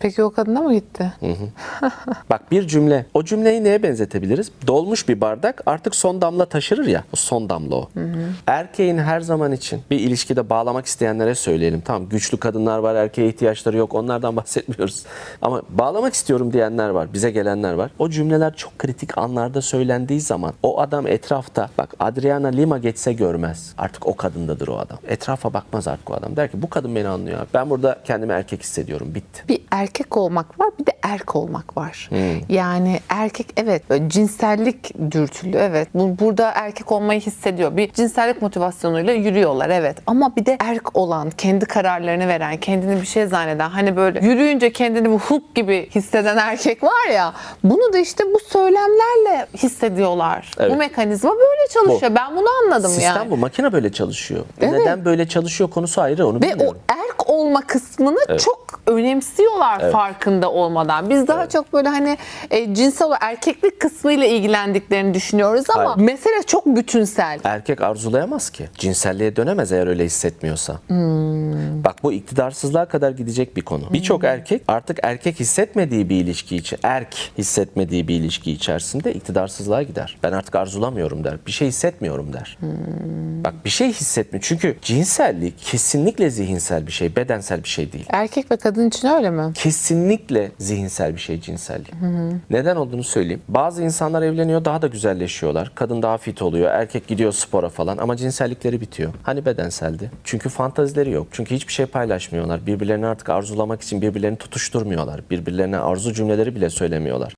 Peki o kadına mı gitti? Bak bir cümle. O cümleyi neye benzetebiliriz? Dolmuş bir bardak artık son damla taşırır ya. O son damla o. Erkeğin her zaman için bir ilişkide bağlamak isteyenlere söyleyelim. Tamam güçlü kadınlar var, erkeğe ihtiyaçları yok. Onlardan bahsetmiyoruz. Ama bağlamak istiyorum diyenler var. Bize gelenler var. O cümleler çok kritik anlarda söylendiği zaman o adam etrafta bak Adriana Lima geçse görmez. Artık o kadındadır o adam. Etrafa bakmaz artık o adam. Der ki bu kadın beni anlıyor. Ben burada kendimi erkek hissediyorum. Bitti. Bir erkek olmak var bir de erk olmak var. Yani erkek evet cinsellik dürtülü evet. Bu, burada erkek olmayı hissediyor. Bir cinsellik motivasyonuyla yürüyorlar evet. Ama bir de erk olan, kendi kararlarını veren, kendini bir şey zanneden hani böyle yürüyünce kendini bu Hulk gibi hisseden erkek var ya bunu da işte bu söylemlerle hissediyorlar. Evet. Bu mekanizma böyle çalışıyor. Ben bunu anladım Sistem yani. bu. Makine böyle çalışıyor. Evet. Neden böyle çalışıyor konusu ayrı onu Ve o bilmiyorum. erk olma kısmını çok önemsiyorlar farkında olmadan. Biz daha çok böyle hani e, cinsel erkeklik kısmıyla ilgilendiklerini düşünüyoruz ama Hayır. mesele çok bütünsel. Erkek arzulayamaz ki. Cinselliğe dönemez eğer öyle hissetmiyorsa. Hmm. Bak bu iktidarsızlığa kadar gidecek bir konu. Birçok erkek artık erkek hissetmediği bir ilişki için, erk hissetmediği bir ilişki içerisinde iktidarsızlığa gider. Ben artık arzulamıyorum der. Bir şey hissetmiyorum der. Hmm. Bak bir şey hissetmiyor. Çünkü cinsellik kesinlikle zihinsel bir şey, bedensel bir şey değil. Erkek ve kadın için öyle mi? Kesinlikle zihinsel bir şey cinsellik. Neden olduğunu söyleyeyim. Bazı insanlar evleniyor daha da güzelleşiyorlar. Kadın daha fit oluyor. Erkek gidiyor spora falan ama cinsellikleri bitiyor. Hani bedenseldi? Çünkü fantazileri yok. Çünkü hiçbir şey paylaşmıyorlar. Birbirlerini artık arzulamak için birbirlerini tutuşturmuyorlar. Birbirlerine arzu cümleleri bile söylemiyorlar.